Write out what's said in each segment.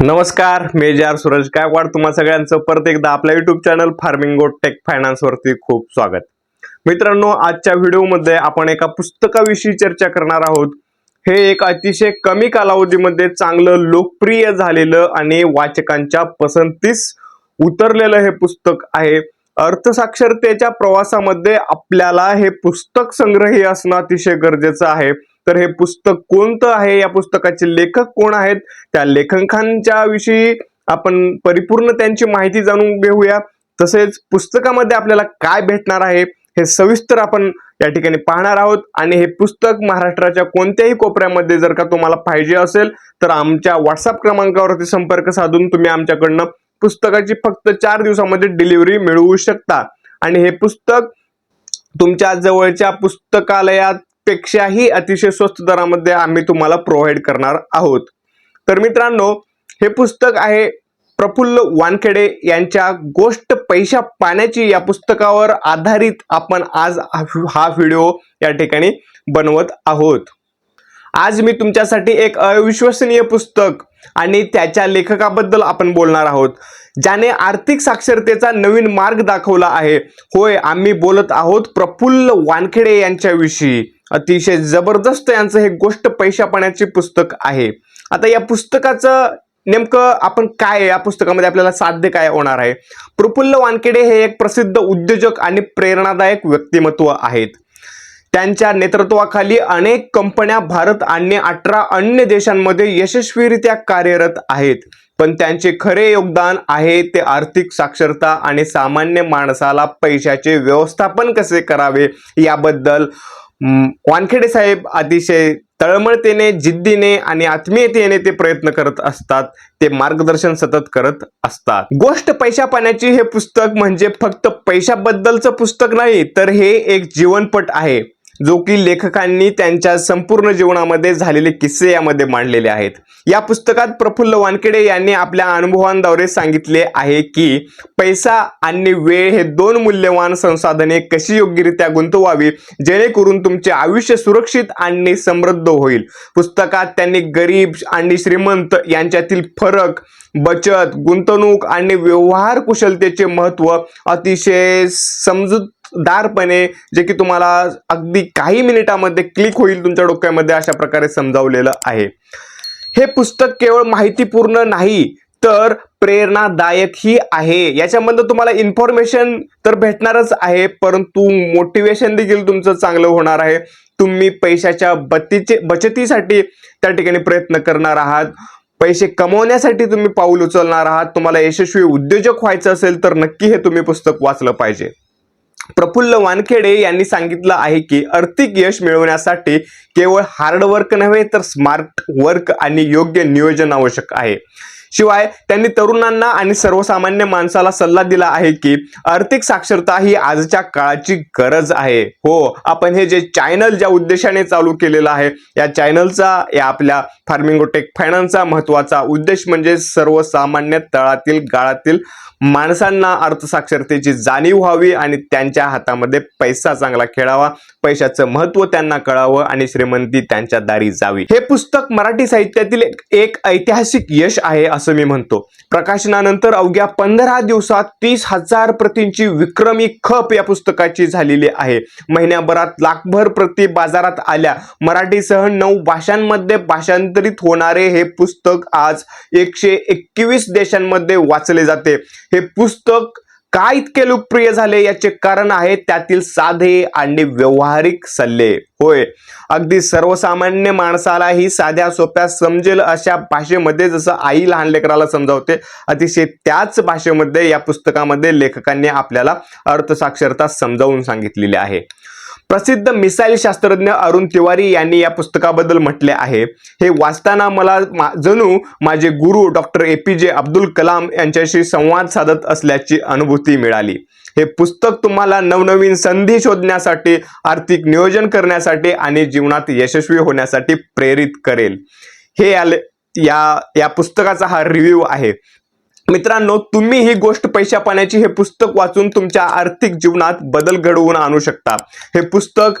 नमस्कार मेजर सूरज गायकवाड. तुम्हा सगळ्यांचं परत एकदा आपल्या YouTube channel farming goat tech finance वरती खूप स्वागत. मित्रांनो आजच्या व्हिडिओमध्ये आपण एका पुस्तकाविषयी चर्चा करणार आहोत. हे एक अतिशय कमी कालावधीमध्ये चांगलं लोकप्रिय झालेलं आणि वाचकांच्या पसंतीस उतरलेलं हे पुस्तक आहे. अर्थसाक्षरतेच्या प्रवासामध्ये आपल्याला हे पुस्तक संग्रही असणं अतिशय गरजेचं आहे. तर हे पुस्तक कोणतं आहे? या पुस्तकाचे लेखक कोण आहेत? त्या लेखकांच्या विषयी आपण परिपूर्ण त्यांची माहिती जाणून घेऊया. तसेच पुस्तकामध्ये आपल्याला काय भेटणार आहे हे सविस्तर आपण या ठिकाणी पाहणार आहोत. आणि हे पुस्तक महाराष्ट्राच्या कोणत्याही कोपऱ्यामध्ये जर का तुम्हाला पाहिजे असेल तर आमच्या व्हॉट्सअप क्रमांकावरती संपर्क साधून तुम्ही आमच्याकडनं पुस्तकाची फक्त चार दिवसामध्ये डिलिव्हरी मिळवू शकता. आणि हे पुस्तक तुमच्या जवळच्या पुस्तकालयात पेक्षाही अतिशय स्वस्त दरामध्ये आम्ही तुम्हाला प्रोव्हाइड करणार आहोत. तर मित्रांनो हे पुस्तक आहे प्रफुल्ल वानखेडे यांच्या गोष्ट पैशा पाण्याची या पुस्तकावर आधारित आपण आज हा- व्हिडिओ या ठिकाणी बनवत आहोत. आज मी तुमच्यासाठी एक अविश्वसनीय पुस्तक आणि त्याच्या लेखकाबद्दल आपण बोलणार आहोत. ज्याने आर्थिक साक्षरतेचा नवीन मार्ग दाखवला आहे. होय आम्ही बोलत आहोत प्रफुल्ल वानखेडे यांच्याविषयी. अतिशय जबरदस्त यांचं हे गोष्ट पैशापणाचे पुस्तक आहे. आता या पुस्तकाचं नेमकं आपण काय या पुस्तकामध्ये आपल्याला साध्य काय होणार आहे? प्रफुल्ल वानखेडे हे एक प्रसिद्ध उद्योजक आणि प्रेरणादायक व्यक्तिमत्व आहेत. त्यांच्या नेतृत्वाखाली अनेक कंपन्या भारत आणि अठरा अन्य देशांमध्ये यशस्वीरित्या कार्यरत आहेत. पण त्यांचे खरे योगदान आहे ते आर्थिक साक्षरता आणि सामान्य माणसाला पैशाचे व्यवस्थापन कसे करावे याबद्दल वानखेडे साहेब अतिशय तळमळतेने जिद्दीने आणि आत्मीयतेने ते प्रयत्न करत असतात. ते मार्गदर्शन सतत करत असतात. गोष्ट पैशा पाण्याची हे पुस्तक म्हणजे फक्त पैशाबद्दलचं पुस्तक नाही तर हे एक जीवनपट आहे. जो की लेखकांनी त्यांच्या संपूर्ण जीवनामध्ये झालेले किस्से यामध्ये मांडलेले आहेत. या पुस्तकात प्रफुल्ल वानखेडे यांनी आपल्या अनुभवांद्वारे सांगितले आहे की पैसा आणि वेळ हे दोन मूल्यवान संसाधने कशी योग्यरित्या गुंतवावी जेणेकरून तुमचे आयुष्य सुरक्षित आणि समृद्ध होईल. पुस्तकात त्यांनी गरीब आणि श्रीमंत यांच्यातील फरक बचत गुंतवणूक आणि व्यवहार कुशलतेचे महत्त्व अतिशय समजूत समजूतदारपणे जे की तुम्हाला अगदी काही मिनिटामध्ये क्लिक होईल तुमच्या डोक्यामध्ये अशा प्रकारे समजावलेलं आहे. हे पुस्तक केवळ माहितीपूर्ण नाही तर प्रेरणादायकही आहे. याच्यामध्ये तुम्हाला इन्फॉर्मेशन तर भेटणारच आहे परंतु मोटिवेशन देखील तुमचं चांगलं होणार आहे. तुम्ही पैशाच्या बतीचे बचतीसाठी त्या ठिकाणी प्रयत्न करणार आहात. पैसे कमवण्यासाठी तुम्ही पाऊल उचलणार आहात. तुम्हाला यशस्वी उद्योजक व्हायचं असेल तर नक्की हे तुम्ही पुस्तक वाचलं पाहिजे. प्रफुल्ल वानखेडे यांनी सांगितलं आहे की आर्थिक यश मिळवण्यासाठी केवळ हार्डवर्क नव्हे तर स्मार्ट वर्क आणि योग्य नियोजन आवश्यक आहे. शिवाय त्यांनी तरुणांना आणि सर्वसामान्य माणसाला सल्ला दिला आहे की आर्थिक साक्षरता ही आजच्या काळाची गरज आहे. हो आपण हे जे चॅनल ज्या उद्देशाने चालू केलेलं आहे या चॅनलचा या आपल्या फार्मिंगोटेक फायनान्सचा महत्त्वाचा उद्देश म्हणजे सर्वसामान्य तळातील गाळातील माणसांना अर्थसाक्षरतेची जाणीव व्हावी आणि त्यांच्या हातामध्ये पैसा चांगला खेळावा. पैशाचं महत्त्व त्यांना कळावं आणि श्रीमंती त्यांच्या दारी जावी. हे पुस्तक मराठी साहित्यातील एक- एक ऐतिहासिक यश आहे असं मी म्हणतो. प्रकाशनानंतर अवघ्या पंधरा दिवसात तीस हजार प्रतींची विक्रमी खप या पुस्तकाची झालेली आहे. महिन्याभरात लाखभर प्रती बाजारात आल्या. मराठीसह नऊ भाषांमध्ये भाषांतरित होणारे हे पुस्तक आज एकशे एकवीस देशांमध्ये वाचले जाते. हे पुस्तक का इतके लोकप्रिय झाले याचे कारण आहे त्यातील साधे आणि व्यवहारिक सल्ले. होय. अगदी सर्वसामान्य माणसालाही साध्या सोप्या समजेल अशा भाषेमध्ये जसं आई लहान लेकराला समजावते अतिशय त्याच भाषेमध्ये या पुस्तकामध्ये लेखकांनी आपल्याला अर्थसाक्षरता समजावून सांगितलेली आहे. प्रसिद्ध मिसाईल शास्त्रज्ञ अरुण तिवारी यांनी या पुस्तकाबद्दल म्हटले आहे. हे वाचताना मला मा- जणू माझे गुरु डॉक्टर ए पी जे अब्दुल कलाम यांच्याशी संवाद साधत असल्याची अनुभूती मिळाली. हे पुस्तक तुम्हाला नवनवीन संधी शोधण्यासाठी आर्थिक नियोजन करण्यासाठी आणि जीवनात यशस्वी होण्यासाठी प्रेरित करेल. हे आले या या पुस्तकाचा हा रिव्ह्यू आहे. मित्रांनो तुम्ही ही गोष्ट पैशा पाण्याची हे पुस्तक वाचून तुमच्या आर्थिक जीवनात बदल घडवून आणू शकता. हे पुस्तक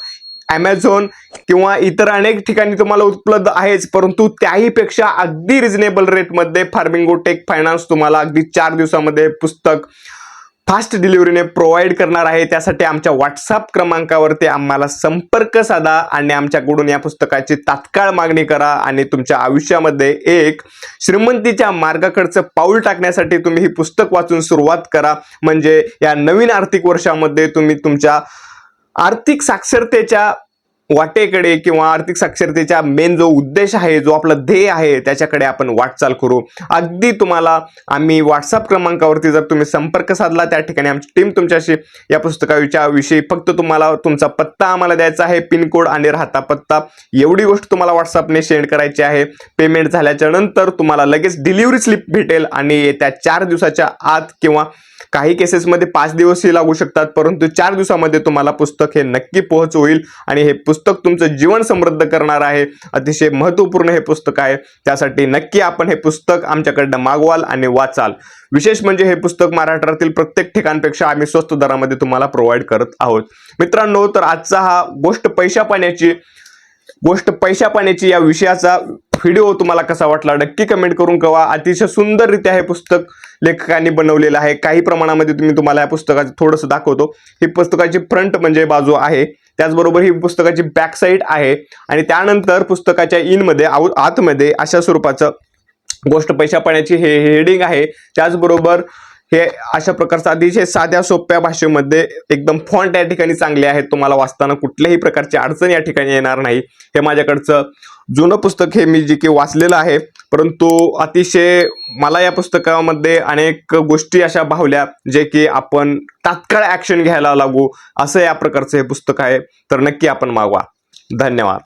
ॲमेझॉन किंवा इतर अनेक ठिकाणी तुम्हाला उपलब्ध आहेच परंतु त्याहीपेक्षा अगदी रिजनेबल रेटमध्ये फार्मिंगो टेक फायनान्स तुम्हाला अगदी चार दिवसामध्ये पुस्तक फास्ट डिलिव्हरीने प्रोव्हाइड करणार आहे. त्यासाठी आमच्या व्हॉट्सअप क्रमांकावरती आम्हाला संपर्क साधा आणि आमच्याकडून या पुस्तकाची तात्काळ मागणी करा आणि तुमच्या आयुष्यामध्ये एक श्रीमंतीच्या मार्गाकडचं पाऊल टाकण्यासाठी तुम्ही ही पुस्तक वाचून सुरुवात करा. म्हणजे या नवीन आर्थिक वर्षामध्ये तुम्ही तुमच्या आर्थिक साक्षरतेच्या वाटेकडे किंवा आर्थिक साक्षरतेचा मेन जो उद्देश आहे जो आपला ध्येय आहे त्याच्याकडे आपण वाटचाल करू. अगदी तुम्हाला आम्ही व्हॉट्सअप क्रमांकावरती जर तुम्ही संपर्क साधला त्या ठिकाणी आमची टीम तुमच्याशी या पुस्तकाच्या विषयी फक्त तुम्हाला तुमचा पत्ता आम्हाला द्यायचा आहे पिनकोड आणि राहता पत्ता. एवढी गोष्ट तुम्हाला व्हॉट्सअपने सेंड करायची आहे. पेमेंट झाल्याच्यानंतर तुम्हाला लगेच डिलिव्हरी स्लिप भेटेल आणि येत्या चार दिवसाच्या आत किंवा काही केसेसमध्ये पाच दिवसही लागू शकतात परंतु चार दिवसामध्ये तुम्हाला पुस्तक हे नक्की पोहोच होईल आणि हे पुस्तक पुस्तक तुमचं जीवन समृद्ध करणार आहे. अतिशय महत्त्वपूर्ण हे पुस्तक आहे. त्यासाठी नक्की आपण हे पुस्तक आमच्याकडनं मागवाल आणि वाचाल. विशेष म्हणजे हे पुस्तक महाराष्ट्रातील प्रत्येक ठिकाणपेक्षा आम्ही स्वस्त दरामध्ये तुम्हाला प्रोव्हाइड करत आहोत. मित्रांनो तर आजचा हा गोष्ट पैशा पाण्याची गोष्ट पैशा पाण्याची या विषयाचा व्हिडिओ तुम्हाला कसा वाटला नक्की कमेंट करून कवा अतिशय सुंदररित्या हे पुस्तक लेखकांनी बनवलेलं आहे. काही प्रमाणामध्ये तुम्ही तुम्हाला या पुस्तकाचं थोडंसं दाखवतो. ही पुस्तकाची फ्रंट म्हणजे बाजू आहे. त्याचबरोबर ही पुस्तकाची बॅक साईड आहे. आणि त्यानंतर पुस्तकाच्या इनमध्ये आऊ आतमध्ये अशा स्वरूपाचं गोष्ट पैशा पाण्याची हे हेडिंग आहे. त्याचबरोबर हे अशा प्रकारचं अतिशय साध्या सोप्या भाषेमध्ये एकदम फॉन्ट या ठिकाणी चांगले आहेत. तुम्हाला वाचताना कुठल्याही प्रकारची अडचण या ठिकाणी येणार नाही. हे माझ्याकडचं जुनं पुस्तक हे मी जे की वाचलेलं आहे. परंतु अतिशय मला या पुस्तकामध्ये अनेक गोष्टी अशा भावल्या जे की आपण तात्काळ ॲक्शन घ्यायला लागू. असं या प्रकारचं हे पुस्तक आहे. तर नक्की आपण मागवा. धन्यवाद.